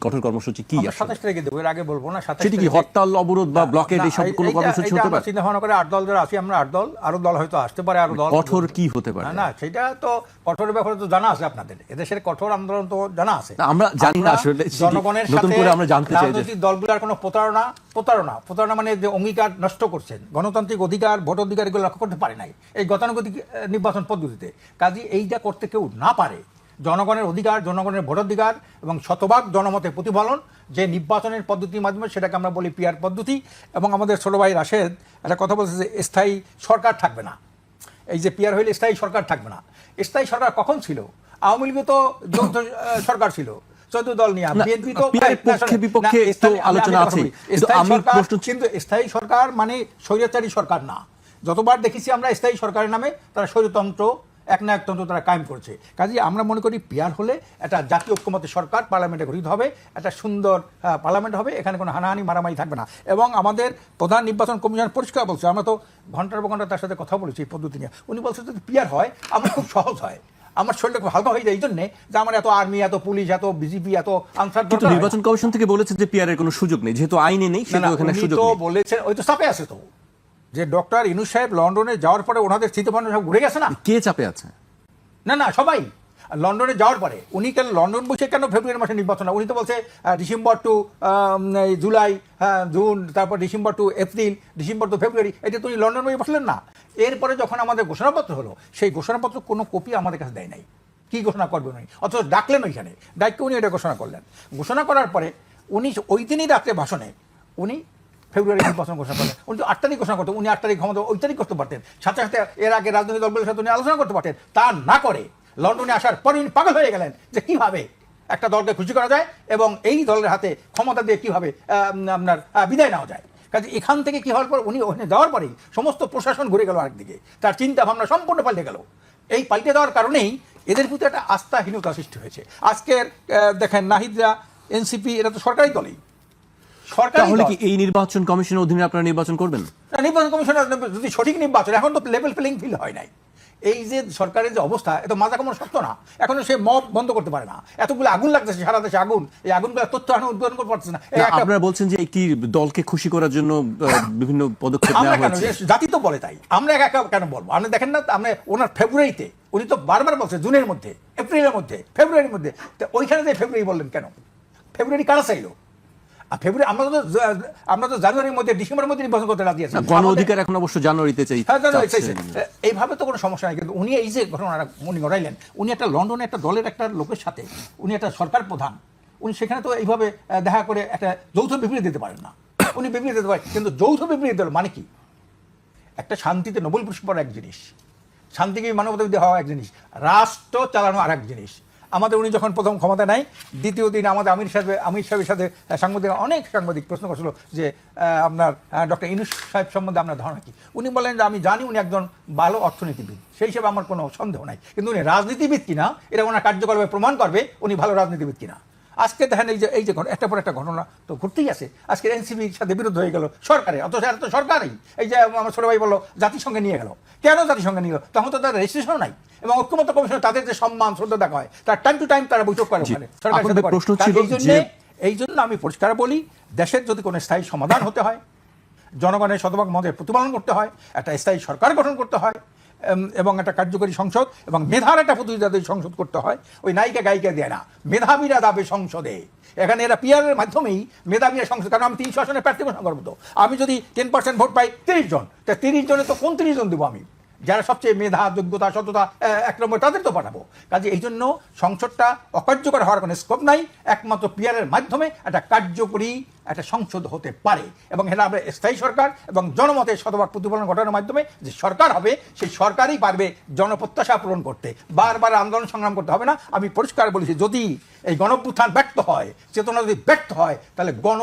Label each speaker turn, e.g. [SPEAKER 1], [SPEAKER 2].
[SPEAKER 1] কঠোর কর্মসূচি কি
[SPEAKER 2] আমরা সাতাশ তারিখে দেবো এর আগে বলব না
[SPEAKER 1] সেটি কি হরতাল অবরোধ বা ব্লকেড
[SPEAKER 2] না,
[SPEAKER 1] এইসব কোনো কর্মসূচি হতে পারে?
[SPEAKER 2] চিন্তা ভাবনা করে আট দল যারা আছি আমরা আট দল আরও দল হয়তো আসতে পারে আরও দল
[SPEAKER 1] কঠোর কি হতে পারে?
[SPEAKER 2] না সেটা তো কঠোর ব্যাপারে তো জানা আছে আপনাদের। এদেশের কঠোর আন্দোলন তো জানা আছে।
[SPEAKER 1] আমরা জানি না আসলে
[SPEAKER 2] জনগণের
[SPEAKER 1] নতুন করে আমরা জানতে চাই যে-
[SPEAKER 2] দলগুলোর কোনো প্রতারণা প্রতারণা প্রতারণা মানে যে অঙ্গীকার নষ্ট করছেন গণতান্ত্রিক অধিকার ভোট অধিকার এগুলো লক্ষ্য করতে পারে নাই। এই গতানুগতিক নির্বাচন পদ্ধতিতে। কাজে এইটা করতে কেউ না পারে। জনগণের অধিকার জনগণের ভোটাধিকার এবং শতভাগ জনমতের প্রতিফলন যে নির্বাচনের পদ্ধতির মাধ্যমে সেটাকে আমরা বলি পিয়ার পদ্ধতি এবং আমাদের ছোট ভাই রাশেদ একটা কথা বলছে যে স্থায়ী সরকার থাকবে না। এই যে পিয়ার হইলে স্থায়ী সরকার থাকবে না। স্থায়ী সরকার কখন ছিল? আওয়ামী লীগে তো যৌথ সরকার ছিল। চৌদ্দ দল নিয়ে বিএনপি তো
[SPEAKER 1] পক্ষে বিপক্ষে আলোচনা কিন্তু
[SPEAKER 2] স্থায়ী সরকার মানে স্বৈরাচারী সরকার না। যতবার দেখেছি আমরা স্থায়ী সরকারের নামে তারা স্বৈরতন্ত্র একনায়কতন্ত্র তারা কায়েম করছে। কাজে আমরা মনে করি পিয়ার হলে একটা জাতীয় ঐক্যমতের সরকার পার্লামেন্টে গঠিত হবে একটা সুন্দর পার্লামেন্ট হবে এখানে কোনো হানাহানি মারামারি থাকবে না। এবং আমাদের প্রধান নির্বাচন কমিশন পরিষ্কার বলছে আমরা তো ঘণ্টার পর ঘণ্টা তার সাথে কথা বলেছি এই পদ্ধতি নিয়ে। উনি বলছে যদি পিয়ার হয় আমার খুব সহজ হয়। আমার শরীরটা খুব হালকা হয়ে যায় এই জন্যে যে আমার এত আর্মি এত পুলিশ এত বিজেপি এত আনসার
[SPEAKER 1] কিন্তু নির্বাচন কমিশন থেকে বলেছে যে পিয়ারের কোনো সুযোগ নেই যেহেতু আইনে নেই
[SPEAKER 2] না,
[SPEAKER 1] সেহেতু
[SPEAKER 2] না,
[SPEAKER 1] এখানে
[SPEAKER 2] উনি
[SPEAKER 1] সুযোগ
[SPEAKER 2] বলেছেন ওই তো চাপে আছে তো। যে ডক্টর ইনু সাহেব লন্ডনে যাওয়ার পরে ওনাদের স্মৃতিপন্ন সব ঘুরে গেছে না?
[SPEAKER 1] কে চাপে আছে?
[SPEAKER 2] না না সবাই। লন্ডনে যাওয়ার পরে। উনি কেন লন্ডন বসে কেন ফেব্রুয়ারি মাসে নির্বাচন উনি তো বলছে ডিসেম্বর টু জুলাই হ্যাঁ, জুন তারপর December to April December to February এটা তো উনি লন্ডন বসে বসলেন না। এরপরে যখন আমাদের ঘোষণাপত্র হলো সেই ঘোষণাপত্র কোনো কপি আমাদের কাছে দেয় নাই। কি ঘোষণা করবেন উনি? অথচ ডাকলেন ওইখানে। ডাককে উনি এটা ঘোষণা করলেন। ঘোষণা করার পরে উনি ওই দিনই রাত্রে ভাষণে উনি ফেব্রুয়ারি নির্বাচন ঘোষণা করলেন উনি তো আট তারিখ ঘোষণা করতেন, উনি আট তারিখ ক্ষমতা, ওই তারিখ করতে পারতেন। সাথে সাথে এর আগে রাজনৈতিক দলগুলোর সাথে উনি আলোচনা করতে পারতেন। তা না করে লন্ডনে আসার পরে উনি পাগল হয়ে গেলেন যে কীভাবে একটা দলকে খুশি করা যায় এবং এই দলের হাতে ক্ষমতা দিয়ে কীভাবে আপনার বিদায় নেওয়া যায়। কাজে এখান থেকে কি হওয়ার পর উনি ওখানে যাওয়ার পরেই সমস্ত প্রশাসন ঘুরে গেল আরেকদিকে। তার চিন্তা ভাবনা সম্পূর্ণ পাল্টে গেল। এই পাল্টে দেওয়ার কারণেই এদের প্রতি একটা আস্থাহীনতা সৃষ্টি হয়েছে। আজকের দেখেন নাহিদরা, এনসিপি, এরা তো সরকারি দলই।
[SPEAKER 1] তাহলে কি এই নির্বাচন কমিশনের অধীনে আপনারা নির্বাচন করবেন?
[SPEAKER 2] নির্বাচন কমিশনের যদি সঠিক নির্বাচন এখন তো লেভেল প্লেইং ফিল হয় নাই। এই যে সরকারের যে অবস্থা এত মাজা কমন শক্ত না। এখনও সে মব বন্ধ করতে পারে না। এতগুলো আগুন লাগতেছে সারা দেশে আগুন। এই আগুনগুলো তথ্য এখন উদ্বোধন করতে পারছে না।
[SPEAKER 1] আপনারা বলছেন যে একটি দলকে খুশি করার জন্য বিভিন্ন পদক্ষেপ নেওয়া হয়েছে।
[SPEAKER 2] জাতি তো বলে তাই। আমরা একা একা কেন বলব? আপনি দেখেন না আমরা ওনার ফেব্রুয়ারিতে উনি তো বারবার বলছে জুনের মধ্যে এপ্রিলের মধ্যে ফেব্রুয়ারির মধ্যে। ওইখানে যে ফেব্রুয়ারি বললেন কেন? ফেব্রুয়ারি কারা চাইলো? ফেব্রুয়ারি আমরা তো আমরা তো জানুয়ারির মধ্যে ডিসেম্বরের মধ্যে নির্বাচন করতে রাজি আছি।
[SPEAKER 1] গণ অধিকার এখন অবশ্য জানুয়ারিতে চাই
[SPEAKER 2] হ্যাঁ, জানুয়ারি চাইছে। এইভাবে তো কোনো সমস্যা নাই কিন্তু উনি এই যে ঘটনাটা উনি ঘটাইলেন উনি একটা লন্ডনে একটা দলের একটা লোকের সাথে উনি একটা সরকার প্রধান উনি সেখানে তো এইভাবে দেখা করে একটা যৌথ বিবৃতি দিতে পারেন না। উনি বিবৃতি দিতে পারেন কিন্তু যৌথ বিবৃতি দিল মানে কি? একটা শান্তিতে নোবেল পুরস্কার এক জিনিস শান্তিকে মানবতাবিদ্যা হওয়া এক জিনিস রাষ্ট্র চালানো আর এক জিনিস আমাদের উনি যখন প্রথম ক্ষমতা নেয়, দ্বিতীয় দিন আমাদের আমির সাহেব, আমির সাহেবের সাথে সাংবাদিক অনেক সাংবাদিক প্রশ্ন করছিল যে আপনার ডক্টর ইনুস সাহেব সম্বন্ধে আপনার ধারণা কি? উনি বলেন যে, আমি জানি উনি একজন ভালো অর্থনীতিবিদ। সেই হিসেবে আমার কোনো সন্দেহ নাই। কিন্তু উনি রাজনীতিবিদ কিনা, এটা ওনার কার্যকরভাবে প্রমাণ করবে উনি ভালো রাজনীতিবিদ কিনা। আজকে দেখেন এই যে এই যে একটা পর একটা ঘটনা তো ঘটতেই আছে। আজকে এনসিপির সাথে বিরোধ হয়ে গেল সরকারে অথচ এরা তো সরকারই। এই যে আমার ছোট ভাই বলল জাতিসংঘে নিয়ে গেল। কেন জাতিসংঘে নিয়ে গেল? তখন তো তার রেজিস্ট্রেশন নাই। এবং ঐক্যমত্য কমিশন তাদের যে সম্মান শ্রদ্ধা দেখা হয় তার টাইম টু টাইম তারা বৈঠক করে ওখানে সরকারের এই জন্যে
[SPEAKER 1] যে-
[SPEAKER 2] এই জন্য আমি পরিষ্কার বলি দেশের যদি কোনো স্থায়ী সমাধান হতে হয় জনগণের শতভাগ মতের প্রতিপালন করতে হয় একটা স্থায়ী সরকার গঠন করতে হয় এবং একটা কার্যকরী সংসদ, এবং মেধার একটা প্রতিনিধি সংসদ করতে হয়, ওই নায়িকা গায়িকা দেয় না। মেধাবীরা দাবে সংসদে। এখানে এরা পিয়ারের মাধ্যমেই মেধাবীরা সংসদ, কারণ আমি তিনশো আসনে প্রার্থী ঘোষণা করব আমি যদি টেন পার্সেন্ট ভোট পাই তিরিশ জন, তা তিরিশ জনে তো কোন তিরিশ জন দেবো আমি। যারা সবচেয়ে মেধা, যোগ্যতা, সততা এক নম্বর তাদের তো পাঠাবো। কাজে এই জন্য সংসদটা অকার্যকর হওয়ার কোনো স্কোপ নাই। একমাত্র পিয়ারের মাধ্যমে একটা কার্যকরী একটা সংসদ হতে পারে। এবং এটা আমরা স্থায়ী সরকার এবং জনমতের শতভাগ প্রতিফলন ঘটানোর মাধ্যমে যে সরকার হবে, সেই সরকারই পারবে জনপ্রত্যাশা পূরণ করতে। বারবার আন্দোলন সংগ্রাম করতে হবে না। আমি পরিষ্কার বলেছি, যদি এই গণপ্রুত্থান ব্যর্থ হয়, চেতনা যদি ব্যর্থ হয়, তাহলে গণ